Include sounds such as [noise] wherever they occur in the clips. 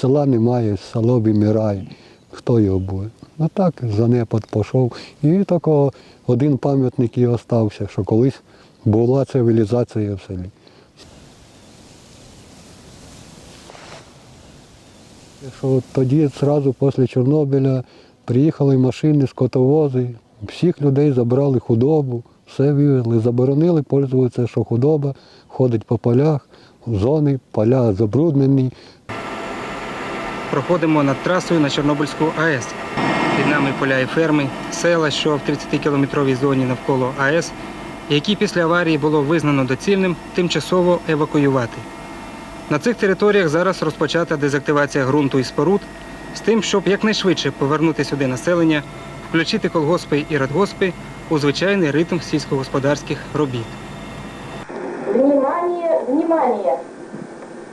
села немає, село вимирає. Хто його буде? Ну так, занепад пішов. І тільки один пам'ятник і остався, що колись була цивілізація в селі. Що тоді, одразу після Чорнобиля, приїхали машини, скотовози, всіх людей забрали худобу, все вивезли, заборонили пользуватися, що худоба ходить по полях, зони, поля забруднені. Проходимо над трасою на Чорнобильську АЕС. Під нами поля і ферми, села, що в 30-кілометровій зоні навколо АЕС, які після аварії було визнано доцільним тимчасово евакуювати. На цих територіях зараз розпочата дезактивація ґрунту і споруд з тим, щоб якнайшвидше повернути сюди населення, включити колгоспи і радгоспи у звичайний ритм сільськогосподарських робіт. Внимание, внимание!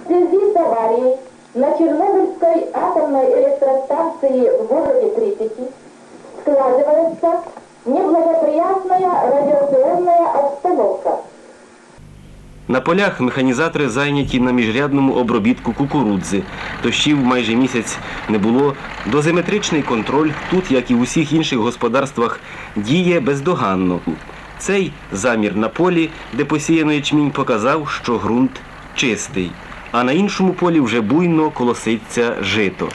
В связи с аварией на Чернобыльской атомной электростанции в городе Припяти складывается неблагоприятная радиационная обстановка. На полях механізатори зайняті на міжрядному обробітку кукурудзи. Дощів майже місяць не було. Дозиметричний контроль тут, як і в усіх інших господарствах, діє бездоганно. Цей замір на полі, де посіяно ячмінь, показав, що ґрунт чистий, а на іншому полі вже буйно колоситься жито.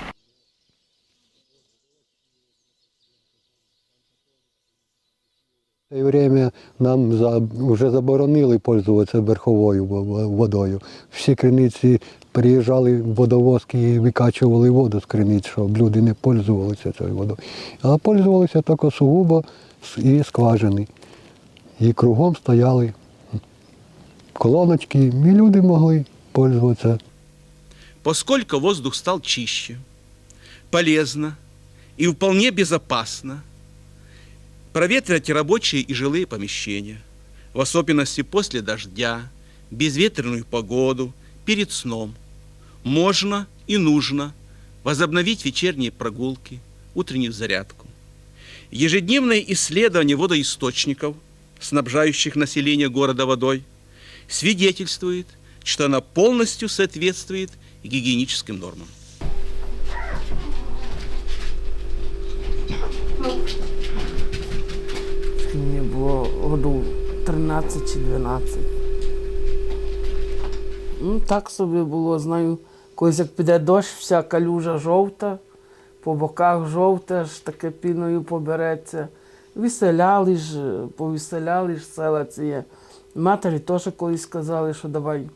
В время нам за, вже заборонили пользуватися верховою во- во- водою. Всі криниці приїжджали в водовозки і викачували воду з криниць, щоб люди не пользувалися цією водою. А пользувалися тільки сугубо і скважини. І кругом стояли колоночки, і люди могли пользуватися. поскольку воздух стал чище, полезно и вполне безопасно проветривать рабочие и жилые помещения, в особенности после дождя, безветренную погоду, перед сном. Можно и нужно возобновить вечерние прогулки, утреннюю зарядку. Ежедневное исследование водоисточников, снабжающих население города водой, свидетельствует, что она полностью соответствует гигиеническим нормам. Мені було году 13 чи 12. Ну, так собі було, знаю, колись як піде дощ, вся калюжа жовта, по боках жовте, аж таке піною побереться. Виселяли ж, повиселяли ж села ці. Матері теж колись сказали, що давай,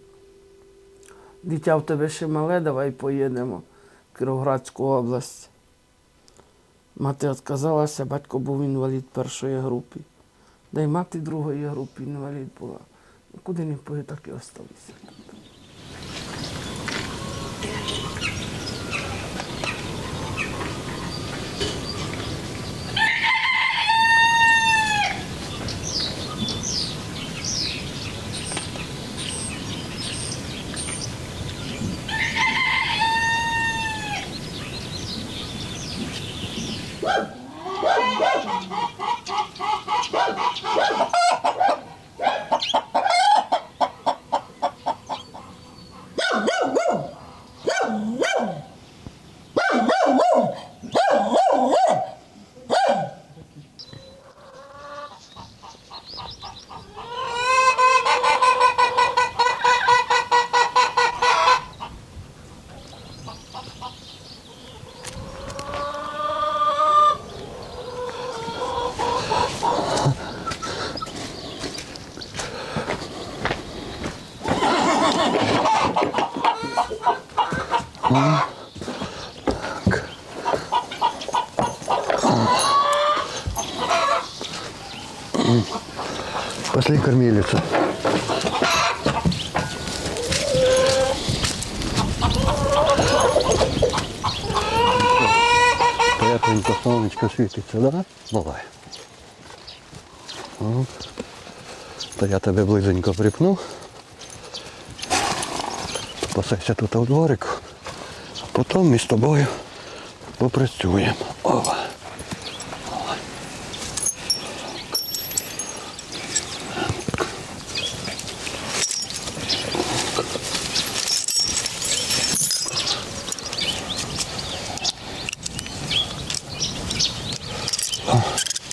дитя в тебе ще мале, давай поїдемо в Кіровоградську область. Мати відказалася, батько був інвалід першої групи. Да й мати другої групи інвалід була. Ну, Куди не поїде, так і остався. Пошли кормилица. Тепленько сонечко світиться, да? Бувай. О. То я тебе близенько припну. Пасайся тут у дворику, а потім ми з тобою попрацюємо. Ова.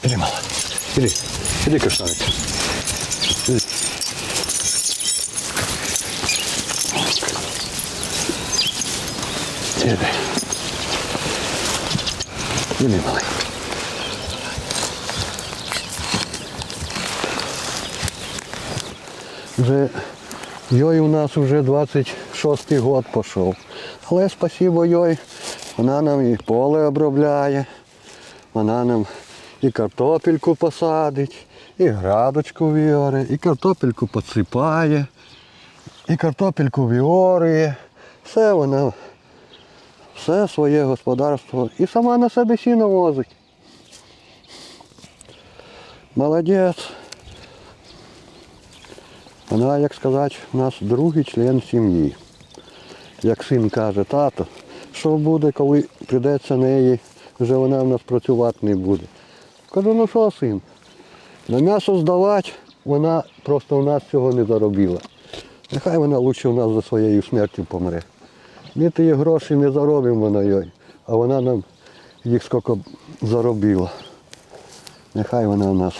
Іди, мала. Іди. Іди, красавиця. Іди. Іди. Іди, малий. Вже йой у нас вже 26-й год пішов. Але спасибо йой, вона нам і поле обробляє, вона нам і картопельку посадить, і градочку віоре, і картопельку посипає, і картопельку віорує. Все вона, все своє господарство. І сама на себе сіно возить. Молодець. Вона, як сказати, у нас другий член сім'ї. Як син каже, тато, що буде, коли прийдеться неї, вже вона в нас працювати не буде. Кажу, ну що, син, на м'ясо здавати, вона просто у нас цього не заробила. Нехай вона лучше у нас за своєю смертю помре. Ми ті гроші не заробимо на їй, а вона нам їх скільки заробила. Нехай вона у нас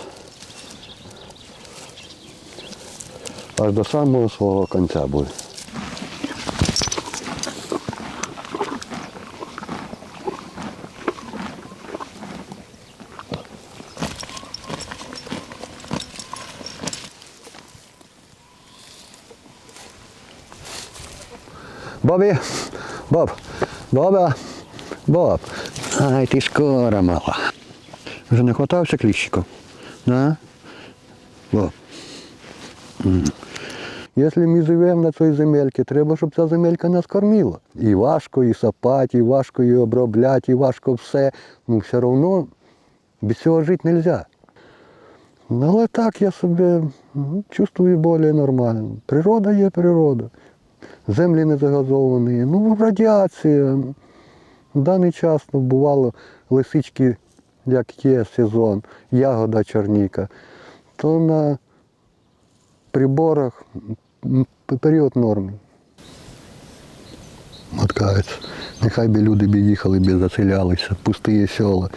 аж до самого свого кінця буде. Бобі, Боб, Боба, Боб. Ай, ти скоро мала. Вже не хватався кліщиків? Да? Боб. Якщо ми живемо на цій земельці, треба, щоб ця земелька нас кормила. І важко, і сапати, і важко її обробляти, і важко все. Ну, все одно без цього жити не можна. Ну, але так я себе ну, чувствую більш нормально. Природа є природа. Землі не загазовані, ну радіація. В даний час ну, бувало лисички, як є сезон, ягода чорніка, то на приборах період норми. Маткається. Нехай би люди б їхали, б заселялися, пусті села.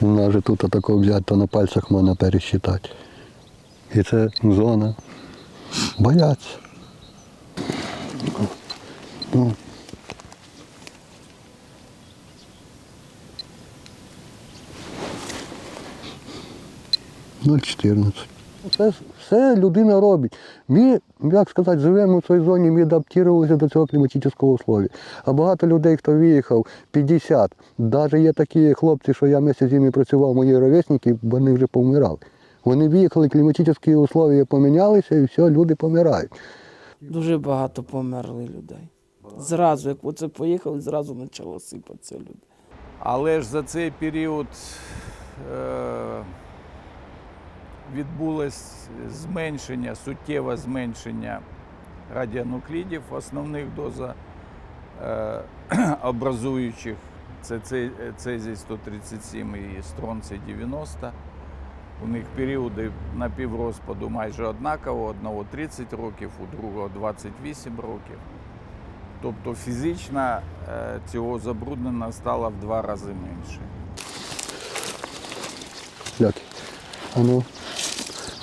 Нас же тут такого взяти, то на пальцях можна пересчитати. І це зона. Бояться. Ну. Ноль чотирнадцять. Це все людина робить. Ми, як сказати, живемо в цій зоні, ми адаптувалися до цього кліматичного условия. А багато людей, хто виїхав, 50. Навіть є такі хлопці, що я місяць з ними працював, мої ровесники, вони вже помирали. Вони виїхали, кліматичні условия помінялися і все, люди помирають. Дуже багато померли людей. Зразу, як оце поїхали, зразу почало сипатися люди. Але ж за цей період е, відбулось зменшення, суттєве зменшення радіонуклідів, основних доза е, [clears throat] образуючих. Це цезій 137 і стронцій 90. У них періоди напіврозпаду майже однаково, одного 30 років, у другого 28 років. Тобто фізично е, цього забруднення стало в два рази менше. А ну,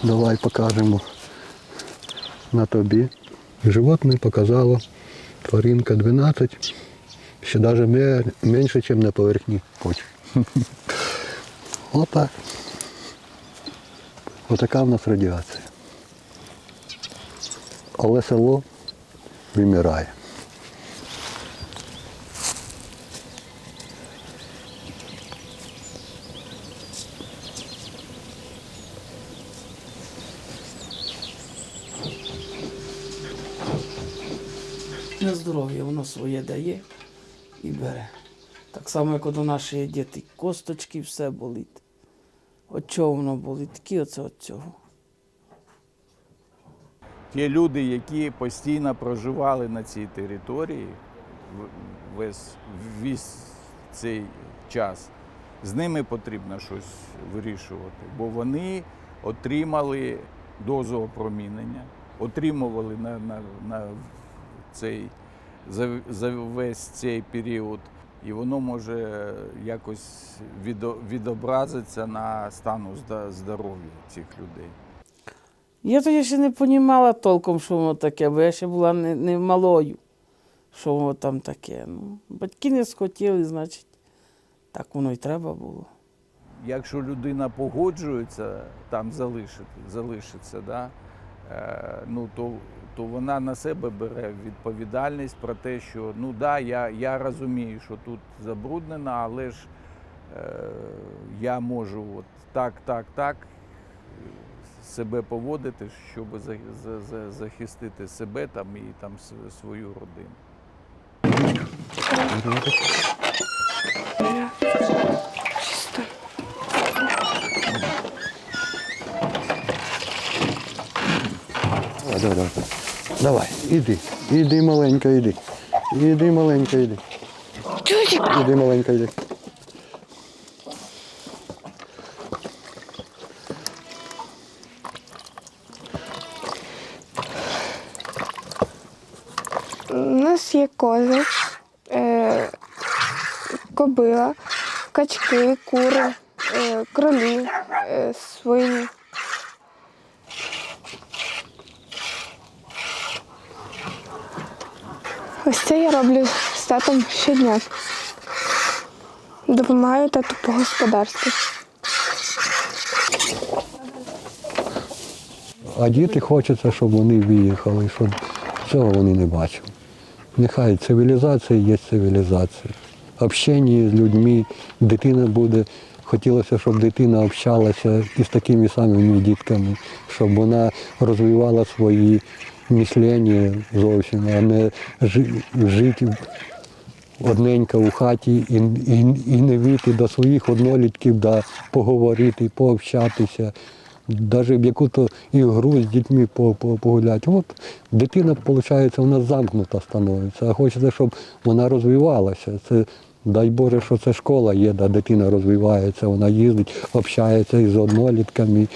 давай покажемо на тобі. Животне показало тваринка 12, ще навіть менше, ніж на поверхні почви. [laughs] Отак. Отака в нас радіація. Але село вимирає. На здоров'я воно своє дає і бере. Так само, як от у наші діти, косточки, все болить. От чого воно болить? Такі оце от цього. Ті люди, які постійно проживали на цій території весь, весь цей час, з ними потрібно щось вирішувати, бо вони отримали дозу опромінення, отримували на, на, на цей, за, за весь цей період І воно може якось відобразитися на стану здоров'я цих людей. Я тоді ще не розуміла толком, що воно таке, бо я ще була не, не малою, що воно там таке. Ну, батьки не схотіли, значить, так воно й треба було. Якщо людина погоджується там залишити, залишиться, да, е, ну, то, то вона на себе бере відповідальність про те, що ну да, я, я розумію, що тут забруднено, але ж е, я можу от так, так, так себе поводити, щоб за, за, за, захистити себе там і там свою родину. А, давай, давай. Давай, іди. Іди, маленька, іди. Іди, маленька, іди. Іди, маленька, іди. У нас є кози, е, кобила, качки, кури, е, кролі, е, свині. Ось це я роблю з татом щодня. Допомагаю тату по господарству. А діти хочеться, щоб вони виїхали, щоб цього вони не бачили. Нехай цивілізація є цивілізація. Общення з людьми, дитина буде. Хотілося, щоб дитина общалася із такими самими дітками, щоб вона розвивала свої мислення зовсім, а не жити одненька у хаті і, і, і не вийти до своїх однолітків, да, поговорити, пообщатися, навіть в яку-то ігру з дітьми по- по- погуляти. От дитина, виходить, нас замкнута становиться, а хочеться, щоб вона розвивалася. Це, дай Боже, що це школа є, де дитина розвивається, вона їздить, общається із однолітками.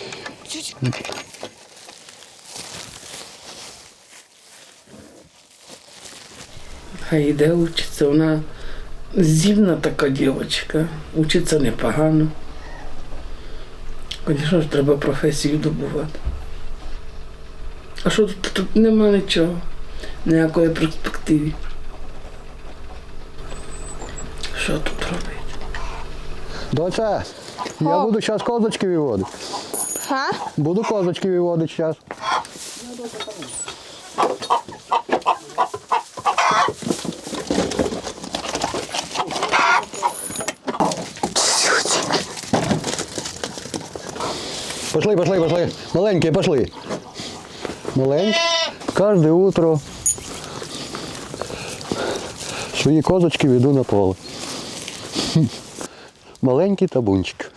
Хай йде учиться. Вона здібна така дівчинка, учиться непогано. Звісно ж, треба професію добувати. А що тут, тут нема нічого, ніякої перспективи. Що тут робити? Доця, я буду зараз козочки виводити. Буду козочки виводити зараз. Пошли, пошли, пошли. Маленькие, пошли. Маленькие. Каждое утро свої козочки веду на поле. Маленький табунчик.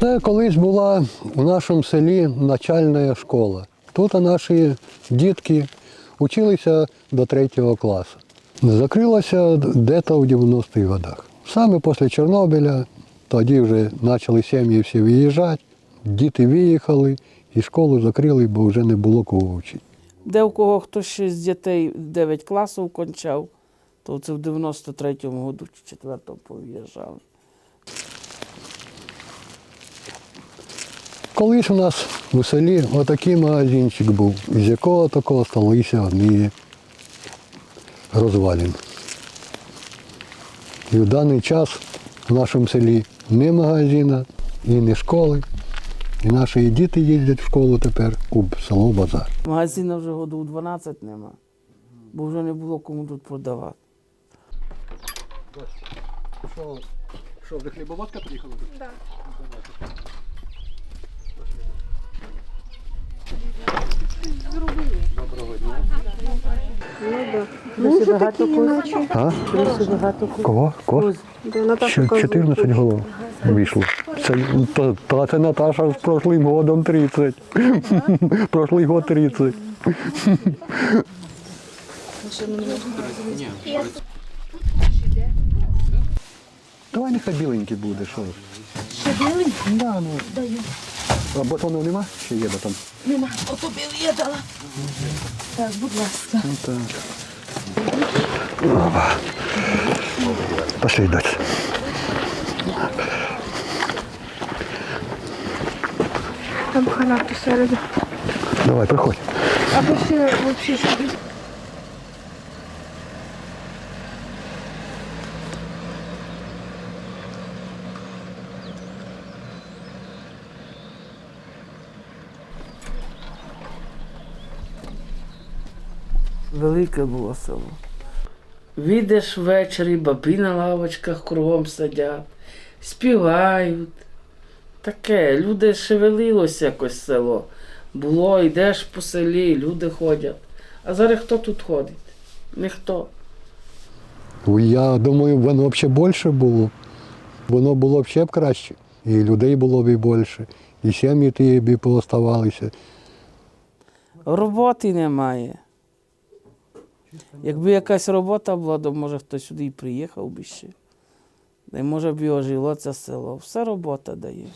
Це колись була у нашому селі начальна школа. Тут наші дітки училися до третього класу. Закрилася десь у 90-х годах. Саме після Чорнобиля тоді вже почали сім'ї всі виїжджати, діти виїхали і школу закрили, бо вже не було кого вчити. Де у кого хтось з дітей 9 класів кончав, то це в 93-му году чи 4-му пов'їжджали. Колись у нас у селі отакий магазинчик був, з якого такого сталися одні розвалини. І в даний час в нашому селі не магазина і не школи. І наші діти їздять в школу тепер у село Базар. Магазину вже году 12 нема, бо вже не було кому тут продавати. Що, що вже хлібоводка приїхала? Так. Доброго дня. А? Кого? Кого? Чо- 14 голов вийшло. Це, та, та це Наташа з прошлим годом 30. [laughs] Прошлий год 30. Давай нехай біленький буде, що? Ще біленький? Да, ну. А батону нема? Ще є батон? Нема, ото я дала. Так, будь ласка. Ну так. Опа. Пошли дальше. Там хана посереду. Давай, приходь. А пошли взагалі сюди. Велике було село. Відеш ввечері, бабі на лавочках кругом сидять, співають. Таке, люди шевелилося якось село. Було, йдеш по селі, люди ходять. А зараз хто тут ходить? Ніхто. Я думаю, воно б ще більше було. Воно було б ще б краще. І людей було б і більше, і сім'ї ті б пооставалися. Роботи немає. Якби якась робота була, то може хтось сюди і приїхав би ще. Й може б і ожило це село. Все робота дає.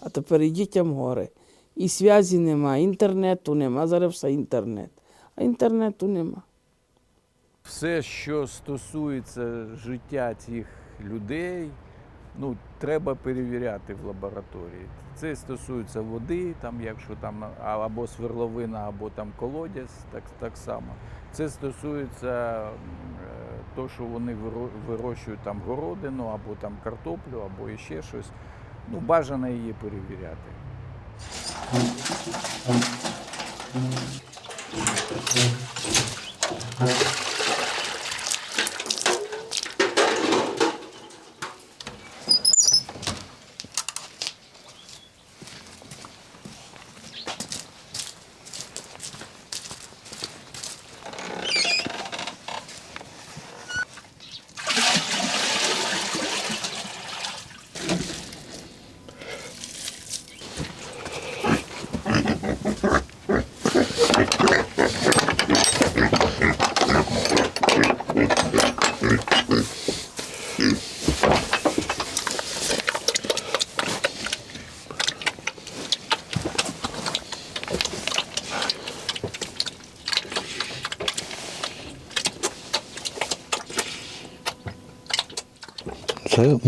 А тепер і дітям горе. І зв'язі нема, інтернету нема, зараз все інтернет. А інтернету нема. Все, що стосується життя цих людей, ну, треба перевіряти в лабораторії. Це стосується води, там, якщо там або сверловина, або там колодязь, так, так само. Це стосується е, того, що вони виро- вирощують там городину, або там картоплю, або іще щось. Ну, бажано її перевіряти. Це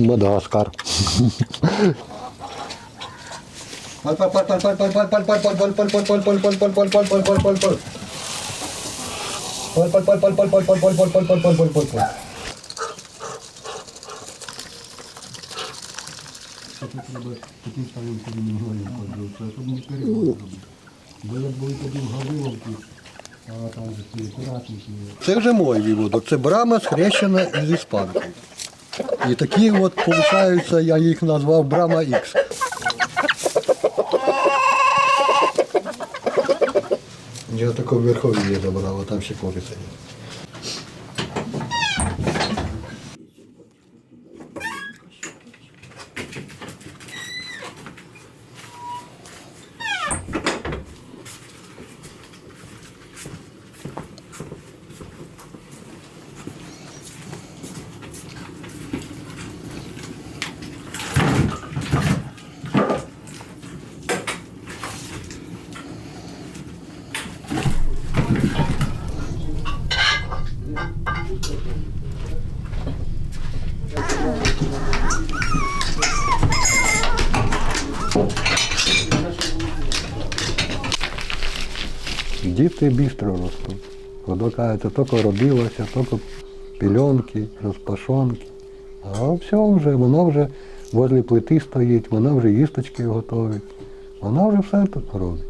Мадагаскар. Це вже мой виводок. Це брама схрещена із іспанкою. І такі от получаються, я їх назвав Брама Х. Я таку верхові забрав, а там ще куриця є. Діти бістро ростуть. Воно кажеться, тільки родилося, тільки пільонки, розпашонки. А все вже, воно вже возле плити стоїть, воно вже їсточки готовить. Вона вже все тут робить.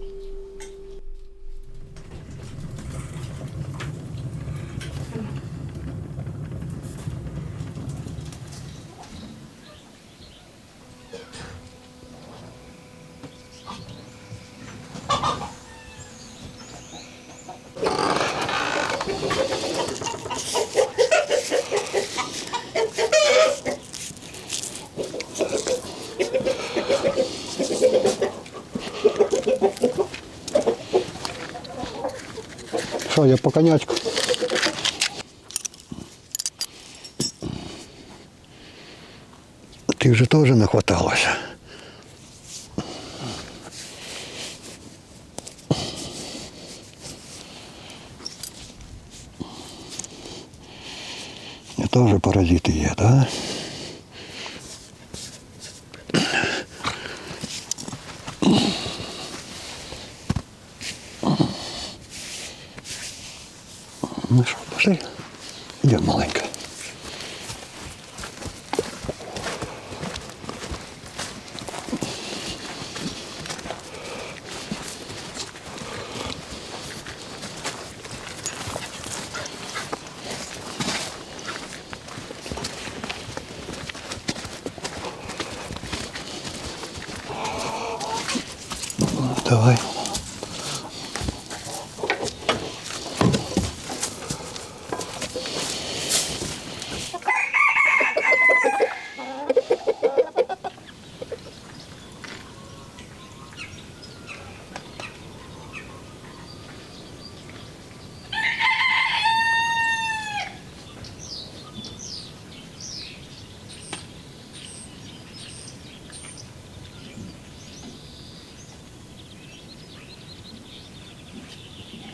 Що, я по конячку. Ти вже теж нахваталася. Теж паразити є, так? Да? Пошли? Йдемо маленька. Давай.